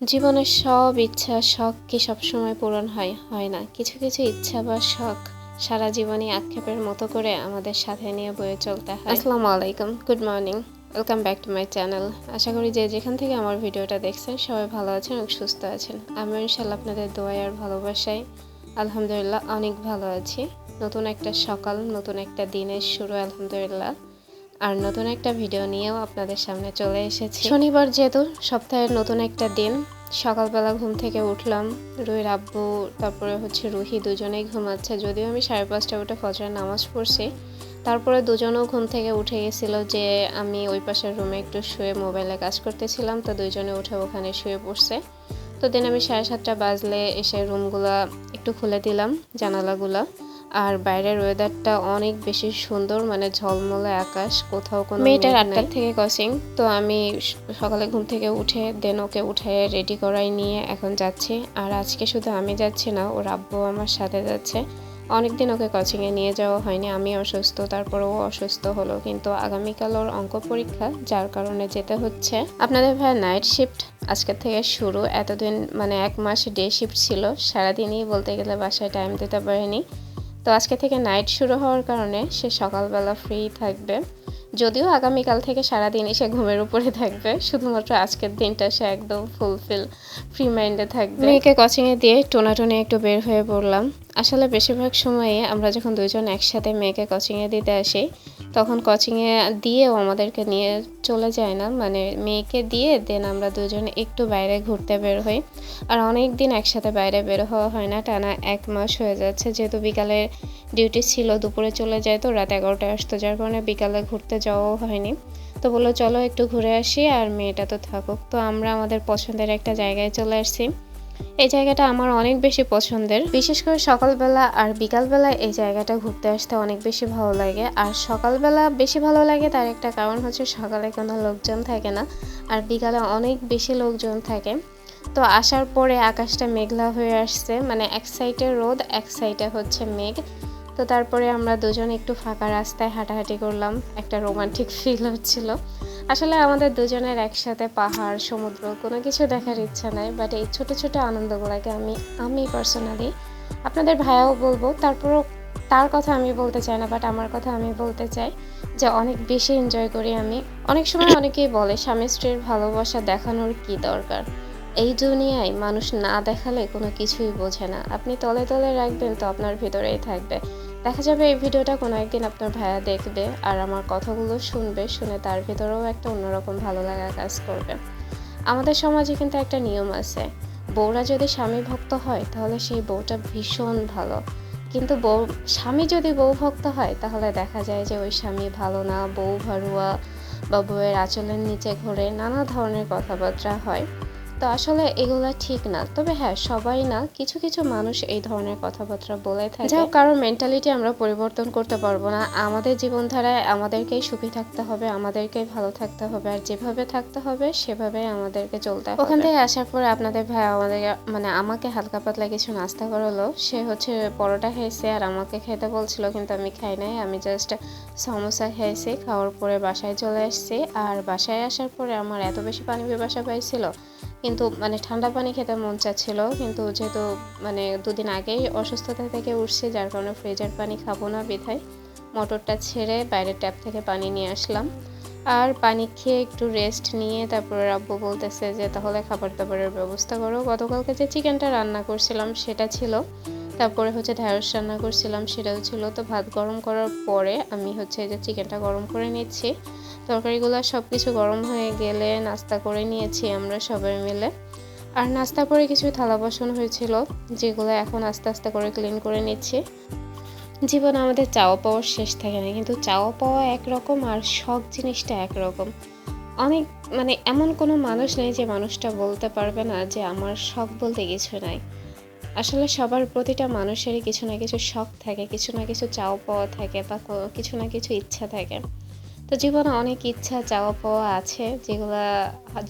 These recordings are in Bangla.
জীবনের সব ইচ্ছা, শখ কি সবসময় পূরণ হয়? হয় না। কিছু কিছু ইচ্ছা বা শখ সারা জীবনই আক্ষেপের মতো করে আমাদের সাথে নিয়ে বয়ে চলতে হয়। আসসালামু আলাইকুম। Good morning welcome back to my channel আশা করি যে যেখান থেকে আমার ভিডিওটা দেখছেন, সবাই ভালো আছেন এবং সুস্থ আছেন। আমি ইনশাল্লাহ আপনাদের দোয়াই আর ভালোবাসায় আলহামদুলিল্লাহ অনেক ভালো আছি। নতুন একটা সকাল, নতুন একটা দিনের শুরু, আলহামদুলিল্লাহ। আর নতুন একটা ভিডিও নিয়েও আপনাদের সামনে চলে এসেছি। শনিবার যেহেতু সপ্তাহের নতুন একটা দিন, সকালবেলা ঘুম থেকে উঠলাম, রুহির আব্বু, তারপরে হচ্ছে রুহি দুজনেই ঘুমাচ্ছে। যদিও আমি সাড়ে পাঁচটা উঠে ফজরের নামাজ পড়ছি, তারপরে দুজনেও ঘুম থেকে উঠে গেছিল যে আমি ওই পাশের রুমে একটু শুয়ে মোবাইলে কাজ করতেছিলাম, তো দুজনে উঠে ওখানে শুয়ে পড়ছে। তো দিন আমি সাড়ে সাতটা বাজলে এসে রুমগুলা একটু খুলে দিলাম, জানালাগুলা। আর বাইরের ওয়েদারটা অনেক বেশি সুন্দর মানে ঝলমলে আকাশ কোথাও কোনো মেয়েটার আটটার থেকে কসিং তো আমি সকালে ঘুম থেকে উঠে দেন ওকে উঠে রেডি করাই নিয়ে এখন যাচ্ছি। আর আজকে শুধু আমি যাচ্ছি না ওর আব্বু আমার সাথে যাচ্ছে। অনেকদিন ওকে কোচিংয়ে নিয়ে যাওয়া হয়নি আমি অসুস্থ তারপর ও অসুস্থ হলো। কিন্তু আগামীকাল ওর অঙ্ক পরীক্ষা যার কারণে যেতে হচ্ছে। আপনাদের ভাই নাইট শিফট আজকের থেকে শুরু। এতদিন মানে এক মাস ডে শিফট ছিল সারাদিনই বলতে গেলে বাসায় টাইম দিতে পারেনি। আজকে থেকে নাইট শুরু হওয়ার কারণে সে সকালবেলা ফ্রি থাকবে। যদিও আগামীকাল থেকে সারাদিনই এসে ঘুমের উপরে থাকবে, শুধুমাত্র আজকের দিনটা সে একদম ফুলফিল ফ্রি মাইন্ডে থাকবে। মেয়েকে কোচিংয়ে দিয়ে টোনাটনে একটু বের হয়ে পড়লাম। আসলে বেশিরভাগ সময়ে আমরা যখন দুজন একসাথে মেয়েকে কোচিংয়ে দিতে আসি, তখন কোচিংয়ে দিয়েও আমাদেরকে নিয়ে চলে যায় না। মানে মেয়েকে দিয়ে দেন আমরা দুজন একটু বাইরে ঘুরতে বের হই। আর অনেক দিন একসাথে বাইরে বের হওয়া হয় না, টানা এক মাস হয়ে যাচ্ছে। যেহেতু বিকালে ডিউটি ছিল, দুপুরে চলে যায় তো, রাত এগারোটায় আসতো, যার কারণে বিকালে ঘুরতে যাওয়াও হয়নি। তো বলল, চলো একটু ঘুরে আসি আর মেয়েটা তো থাকুক। তো আমরা আমাদের পছন্দের একটা জায়গায় চলে আসছি। এই জায়গাটা আমার অনেক বেশি পছন্দের। বিশেষ করে সকালবেলা আর বিকালবেলা এই জায়গাটা ঘুরতে আসতে অনেক বেশি ভালো লাগে। আর সকালবেলা বেশি ভালো লাগে তার একটা কারণ হচ্ছে সকালে কোনো লোকজন থাকে না আর বিকালে অনেক বেশি লোকজন থাকে। তো আসার পরে আকাশটা মেঘলা হয়ে আসছে। মানে এক সাইডে রোদ, এক সাইডে হচ্ছে মেঘ। তো তারপরে আমরা দুজন একটু ফাঁকা রাস্তায় হাঁটাহাঁটি করলাম। একটা রোমান্টিক ফিল হচ্ছিল। আসলে আমাদের দুজনের একসাথে পাহাড়, সমুদ্র কোনো কিছু দেখার ইচ্ছা নাই বাট এই ছোট ছোট আনন্দগুলোকে আমি আমি পার্সোনালি আপনাদের ভাইয়াও বলব, তারপরও তার কথা আমি বলতে চাই না বাট আমার কথা আমি বলতে চাই যে অনেক বেশি এনজয় করি আমি। অনেক সময় অনেকেই বলে, স্বামী স্ত্রীর ভালোবাসা দেখানোর কি দরকার? এই দুনিয়ায় মানুষ না দেখালে কোনো কিছুই বোঝে না। আপনি তলে তলে রাখবেন তো আপনার ভিতরেই থাকবে। দেখা যাবে এই ভিডিওটা কোনো একদিন আপনার ভাইয়া দেখবে আর আমার কথাগুলো শুনবে, শুনে তার ভিতরেও একটা অন্যরকম ভালো লাগা কাজ করবে। আমাদের সমাজে কিন্তু একটা নিয়ম আছে, বউরা যদি স্বামী ভক্ত হয় তাহলে সেই বউটা ভীষণ ভালো। কিন্তু বউ, স্বামী যদি বউ ভক্ত হয় তাহলে দেখা যায় যে ওই স্বামী ভালো না, বউ ভারুয়া বা বউয়ের আঁচলের নিচে ঘোরে নানা ধরনের কথাবার্তা হয়। তো আসলে এগুলা ঠিক না। তবে হ্যাঁ সবাই না, কিছু কিছু মানুষ এই ধরনের কথাবার্তা বলে থাকে। যাও কারোর মেন্টালিটি আমরা পরিবর্তন করতে পারব না। আমাদের জীবনধারায় আমাদেরকেই সুখী থাকতে হবে, আমাদেরকেই ভালো থাকতে হবে। আর যেভাবে থাকতে হবে সেভাবে আমাদেরকে চলতে হবে। ওখান থেকে আসার পরে আপনাদের ভাই আমাদের মানে আমাকে হালকা পাতলা কিছু নাস্তা করালো। সে হচ্ছে পরোটা খেয়েছে আর আমাকে খেতে বলছিল, কিন্তু আমি খাই নাই, আমি জাস্ট সমোসা খেয়েছি খাওয়ার পরে বাসায় চলে আসছি। আর বাসায় আসার পরে আমার এত বেশি পানি পিপাসা পাইছিল কিন্তু মানে ঠান্ডা পানি খেতে মন চাচ্ছিল, কিন্তু যেহেতু মানে দুদিন আগেই অসুস্থতা থেকে উঠছে, যার কারণে ফ্রিজের পানি খাব না বিধায় মোটরটা ছেড়ে বাইরের ট্যাপ থেকে পানি নিয়ে আসলাম। আর পানি খেয়ে একটু রেস্ট নিয়ে তারপরে আব্বু বলতেছে যে, তাহলে খাবার দাবারের ব্যবস্থা করো। গতকালকে যে চিকেনটা রান্না করছিলাম সেটা ছিল, তারপরে হচ্ছে ঢ্যাঁড়স রান্না করছিলাম সেটাও ছিল। তো ভাত গরম করার পরে আমি হচ্ছে যে চিকেনটা গরম করে নিচ্ছি। তরকারিগুলো সব কিছু গরম হয়ে গেলে নাস্তা করে নিয়েছি আমরা সবাই মিলে। আর নাস্তা পরে কিছু থালা বাসন হয়েছিল, যেগুলো এখন আস্তে আস্তে করে ক্লিন করে নিচ্ছি। জীবন আমাদের চাওয়া পাওয়ার শেষ থাকে না, কিন্তু চাওয়া পাওয়া একরকম আর শখ জিনিসটা একরকম। অনেক মানে এমন কোনো মানুষ নেই যে মানুষটা বলতে পারবে না যে আমার শখ বলতে কিছু নাই। আসলে সবার প্রতিটা মানুষেরই কিছু না কিছু শখ থাকে, কিছু না কিছু চাও পাওয়া থাকে বা কিছু না কিছু ইচ্ছা থাকে। তো জীবনে অনেক ইচ্ছা চাওয়া পাওয়া আছে যেগুলা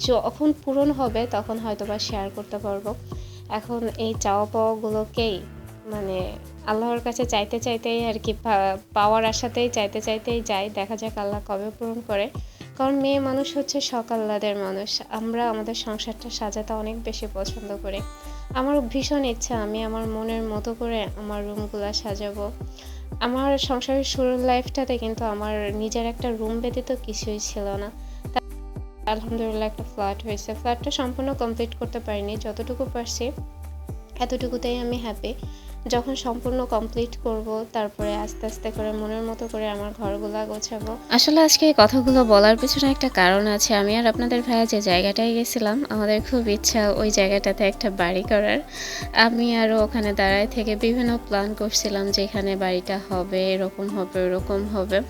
যখন পূরণ হবে তখন হয়তো বা শেয়ার করতে পারব। এখন এই চাওয়া পাওয়াগুলোকেই মানে আল্লাহর কাছে চাইতে চাইতেই আর কি পাওয়ার আশাতেই চাইতে চাইতেই যাই। দেখা যাক আল্লাহ কবে পূরণ করে। কারণ মেয়ে মানুষ হচ্ছে সকাল্লাদের মানুষ। আমরা আমাদের সংসারটা সাজাতে অনেক বেশি পছন্দ করি। আমার ভীষণ ইচ্ছা আমি আমার মনের মতো করে আমার রুমগুলো সাজাবো। আমার সংসারের শুরুর লাইফটাতে কিন্তু আমার নিজের একটা রুম ব্যতীত কিছুই ছিল না। আলহামদুলিল্লাহ একটা ফ্ল্যাট হয়েছে। ফ্ল্যাটটা সম্পূর্ণ কমপ্লিট করতে পারিনি। যতটুকু পারছি, এতটুকুতেই আমি হ্যাপি যখন সম্পূর্ণ কমপ্লিট করব, তারপরে আস্তে আস্তে করে মনের মতো করে আমার ঘরগুলা গোছাবো। আসলে আজকে এই কথাগুলো বলার পিছনে একটা কারণ আছে। আমি আর আপনাদের ভাইয়া যে জায়গাটায় গেছিলাম, আমাদের খুব ইচ্ছা ওই জায়গাটাতে একটা বাড়ি করার। আমি আরও ওখানে দাঁড়ায় থেকে বিভিন্ন প্ল্যান করছিলাম যে এখানে বাড়িটা হবে, এরকম হবে, ওরকম হবে।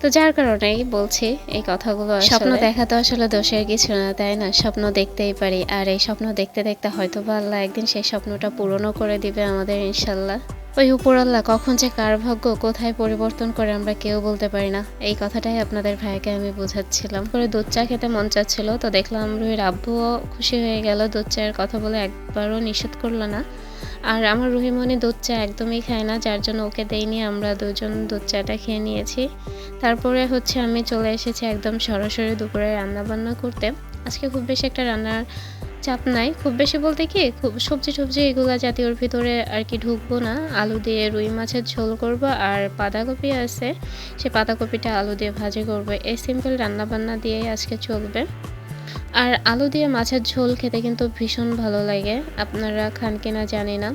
তো যার কারণেই বলছি এই কথাগুলো স্বপ্ন দেখা তো আসলে দোষের কিছু না তাই না? স্বপ্ন দেখতেই পারি। আর এই স্বপ্ন দেখতে দেখতে হয়তো বা আল্লাহ একদিন সেই স্বপ্নটা পূরণও করে দিবে আমাদের ইনশাল্লাহ। ওই উপর আল্লাহ কখন যে কার ভাগ্য কোথায় পরিবর্তন করে আমরা কেউ বলতে পারি না। এই কথাটাই আপনাদের ভাইকে আমি বোঝাচ্ছিলাম। পরে দুধ চা খেতে মন চাচ্ছিল, তো দেখলাম রুহির আব্বুও খুশি হয়ে গেল দুধ চায়ের কথা বলে একবারও নিষেধ করল না। আর আমার রুহিমণি দুধ চা একদমই খায় না, যার জন্য ওকে দেইনি, আমরা দুজন দুধ চাটা খেয়ে নিয়েছি। তারপরে হচ্ছে আমি চলে এসেছি একদম সরাসরি দুপুরে রান্নাবান্না করতে। আজকে খুব বেশি একটা রান্নার চাপ নাই। খুব বেশি বলতে কি, খুব সবজি টবজি এগুলো জাতীয়র ভিতরে আর কি ঢুকবো না। আলু দিয়ে রুই মাছের ঝোল করব আর বাঁধাকপি আছে, সে বাঁধাকপিটা আলু দিয়ে ভাজি করব। এই সিম্পল রান্না বান্না দিয়েই আজকে চলবে। আর আলু দিয়ে মাছের ঝোল খেতে কিন্তু ভীষণ ভালো লাগে। আপনারা খান কিনা জানি না।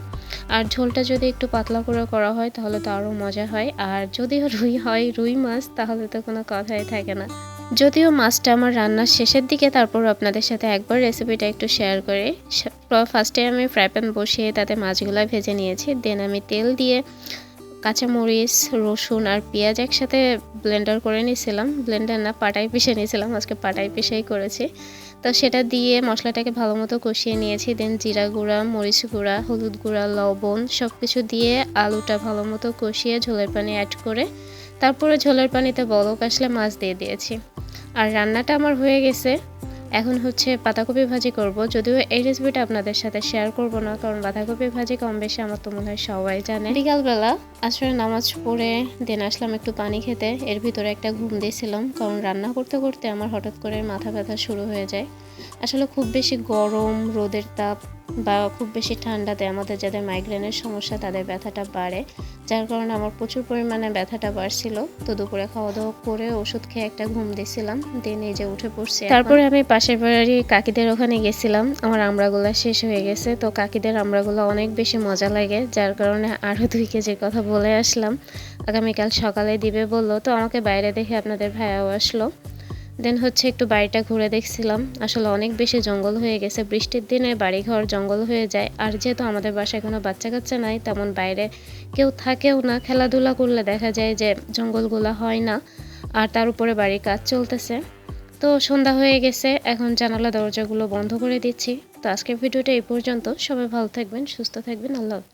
আর ঝোলটা যদি একটু পাতলা করে করা হয় তাহলে তো আরও মজা হয়। আর যদিও রুই হয়, রুই মাছ, তাহলে তো কোনো কথাই থাকে না। যদিও মাছটা আমার রান্নার শেষের দিকে, তারপর আপনাদের সাথে একবার রেসিপিটা একটু শেয়ার করে ফার্স্টে আমি ফ্রাই প্যান বসিয়ে তাতে মাছগুলো ভেজে নিয়েছি। দেন আমি তেল দিয়ে কাঁচামরিচ, রসুন আর পেঁয়াজ একসাথে ব্লেন্ডার করে নিয়েছিলাম ব্লেন্ডার না, পাটায় পিষে নিয়েছিলাম আজকে পাটায় পিষেই করেছি। তো সেটা দিয়ে মশলাটাকে ভালো মতো কষিয়ে নিয়েছি। দেন জিরা গুঁড়া, মরিচ গুঁড়া, হলুদ গুঁড়া, লবণ সব কিছু দিয়ে আলুটা ভালো মতো কষিয়ে ঝোলের পানি অ্যাড করে, তারপরে ঝোলের পানিতে বলক আসলে মাছ দিয়ে দিয়েছি। আর রান্নাটা আমার হয়ে গেছে। এখন হচ্ছে পাতাকপি ভাজি করব। যদিও এই রেসিপিটা আপনাদের সাথে শেয়ার করব না, কারণ বাঁধাকপি ভাজি কম বেশি আমার তো মনে হয় সবাই জানে। বিকালবেলা আসলে নামাজ পড়ে দেন আসলাম একটু পানি খেতে। এর ভিতরে একটা ঘুম দিয়েছিলাম, কারণ রান্না করতে করতে আমার হঠাৎ করে মাথা ব্যথা শুরু হয়ে যায়। আসলে খুব বেশি গরম রোদের তাপ বা খুব বেশি ঠান্ডাতে আমাদের যাদের মাইগ্রেনের সমস্যা, তাদের ব্যথাটা বাড়ে। যার কারণে আমার প্রচুর পরিমাণে ব্যথাটা বাড়ছিল। তো দুপুরে খাওয়া দাওয়া করে ওষুধ খেয়ে একটা ঘুম দিয়েছিলাম। দিয়ে নিজে উঠে পড়ছি তারপরে আমি পাশের বাড়ি কাকিদের ওখানে গেছিলাম। আমার আমড়াগুলো শেষ হয়ে গেছে। তো কাকিদের আমড়াগুলো অনেক বেশি মজা লাগে। যার কারণে আরও দুই কেজির কথা বলে আসলাম। আগামীকাল সকালে দিবে বলল। তো আমাকে বাইরে দেখে আপনাদের ভাইয়াও আসলো। দেন হচ্ছে একটু বাড়িটা ঘুরে দেখছিলাম। আসলে অনেক বেশি জঙ্গল হয়ে গেছে। বৃষ্টির দিনে বাড়িঘর জঙ্গল হয়ে যায়। আর যেহেতু আমাদের বাসায় কোনো বাচ্চা কাচ্চা নাই, তেমন বাইরে কেউ থাকেও না। খেলাধুলা করলে দেখা যায় যে জঙ্গলগুলো হয় না। আর তার উপরে বাড়ির কাজ চলতেছে। তো সন্ধ্যা হয়ে গেছে। এখন জানালা দরজাগুলো বন্ধ করে দিচ্ছি। তো আজকের ভিডিওটা এই পর্যন্ত। সবাই ভালো থাকবেন, সুস্থ থাকবেন। আল্লাহ হাফিজ।